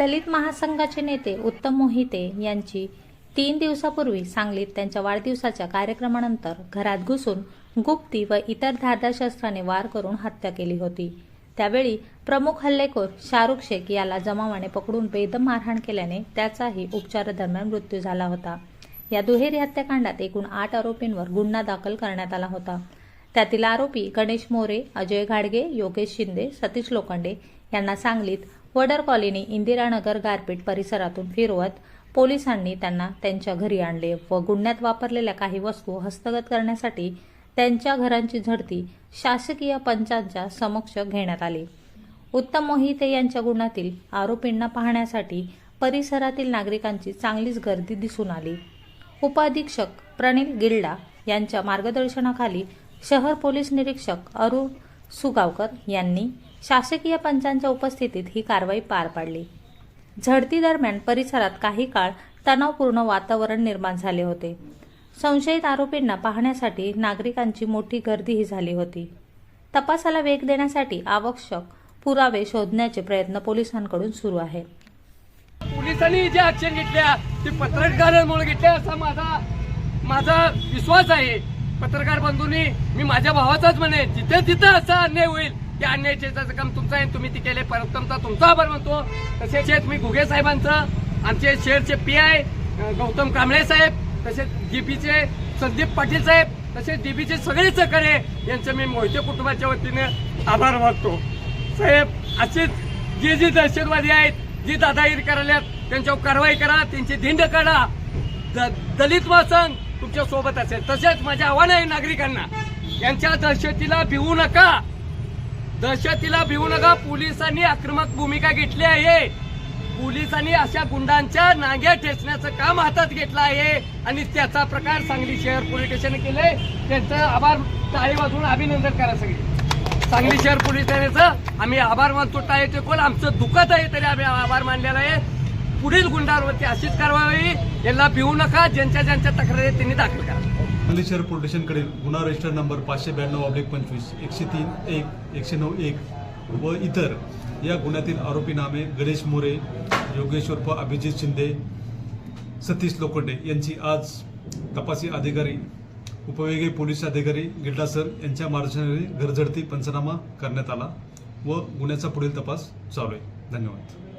दलित महासंघाचे नेते उत्तम मोहिते यांची तीन दिवसापूर्वी सांगलीत त्यांच्या वाढदिवसाच्या कार्यक्रमानंतर घरात घुसून गुप्ती व इतर धारदाशस्त्राने वार करून हत्या केली होती. त्यावेळी प्रमुख हल्लेखोर शाहरुख शेख याला जमावाने पकडून बेदम मारहाण केल्याने त्याचाही उपचारादरम्यान मृत्यू झाला होता. या दुहेरी हत्याकांडात एकूण आठ आरोपींवर गुन्हा दाखल करण्यात आला होता. त्यातील आरोपी गणेश मोरे अजय घाडगे योगेश शिंदे सतीश लोखंडे यांना सांगलीत वडर कॉलनी इंदिरानगर गारपीट परिसरातून फिरवत पोलिसांनी त्यांना त्यांच्या घरी आणले व गुन्ह्यात वापरलेल्या काही वस्तू हस्तगत करण्यासाठी त्यांच्या घरांची झडती शासकीय पंचांच्या समक्ष घेण्यात आली. उत्तम मोहिते यांच्या गुन्ह्यातील आरोपींना पाहण्यासाठी परिसरातील नागरिकांची चांगलीच गर्दी दिसून आली. उपाधीक्षक प्रणील गिल्डा यांच्या मार्गदर्शनाखाली शहर पोलीस निरीक्षक अरुण सुगावकर यांनी शासकीय पंचांच्या उपस्थितीत ही कारवाई पार पाडली. झडती दरम्यान परिसरात काही काळ तणावपूर्ण वातावरण निर्माण झाले होते. संशयित आरोपींना पाहण्यासाठी नागरिकांची मोठी गर्दीही झाली होती. तपासाला वेग देण्यासाठी आवश्यक पुरावे शोधण्याचे प्रयत्न पोलिसांकडून सुरू आहेत पोलिसांनी जे ऍक्शन घेतल्या ते पत्रकारांमुळे घेतल्या असा माझा माझा विश्वास आहे. पत्रकार बंधूंनी मी माझ्या भावाचाच म्हणे जिथे तिथं असा अन्याय होईल त्या अन्यायाचे त्याचं काम तुमचं आहे तुम्ही ते केले परतमचा तुमचा आभार मानतो. तसेच मी घुगे साहेबांचं आमचे शेअरचे पी आय गौतम कांबळे साहेब तसेच डीपीचे संदीप पाटील साहेब तसेच डीपीचे सगळे सहकार्य यांचं मी मोहिते कुटुंबाच्या वतीने आभार मानतो. साहेब असेच जे जे दहशतवादी आहेत जी दादागिरी करायला त्यांच्यावर कारवाई करा त्यांची धिंड काढा. द- दलित वासन तुमच्यासोबत असेल. तसेच माझे आव्हान आहे नागरिकांना यांच्या दहशतीला भिवू नका. दहशतीला भिवू नका. पोलिसांनी आक्रमक भूमिका घेतली आहे. पोलिसांनी अशा गुंडांच्या नांग्या ठेचण्याचं काम हातात घेतलं आहे. आणि त्याचा प्रकार सांगली शहर पोलीस स्टेशन केले त्यांचं आभार टाळी वाजवून अभिनंदन करा सगळे. सांगली शहर पोलीस ठाण्याचं आम्ही आभार मानतो. टाळे टेकून आमचं दुखत आहे तरी आम्ही आभार मानलेला आहे. पुढील गुंडांवरती अशीच कारवाई. यांना भिवू नका. ज्यांच्या ज्यांच्या तक्रारी त्यांनी दाखल करा. सांगली शहर पोलीस गुन्हा रजिस्टर नंबर पाचशे ब्याण्णव ऑब्लिक पंचवीस एकशे तीन एक एकशे नऊ एक व इतर या गुन्ह्यातील आरोपी नामे गणेश मोरे योगेश्वर प अभिजित शिंदे सतीश लोखंडे यांची आज तपासी अधिकारी उपवेगे पोलीस अधिकारी गिल्डा सर यांच्या मार्गदर्शनाने घरझडती पंचनामा करण्यात आला व गुन्ह्याचा पुढील तपास चालू आहे. धन्यवाद.